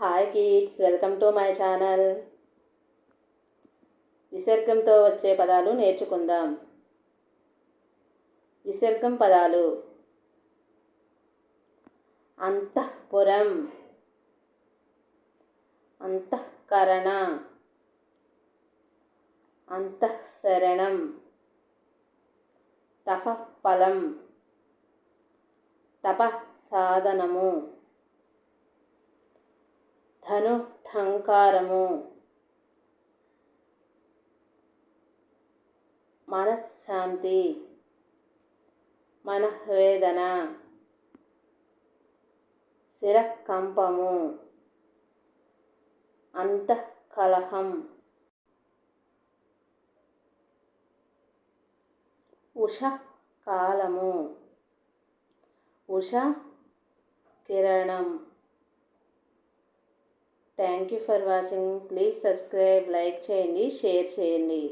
Hi kids welcome to my channel. విసర్గంతో వచ్చే పదాలు నేర్చుకుందాం. విసర్గం పదాలు. అంతఃపురం. అంతఃకరణ. అంతఃసరణం తపఫలం. తపసాధనము. ధను ఠంకారము. మనశ్శాంతి. మనఃవేదన. శిరకంపము. అంతఃకలహం. ఉష కాలము ఉష కిరణం. Thank you for watching please subscribe like చేయండి షేర్ చేయండి.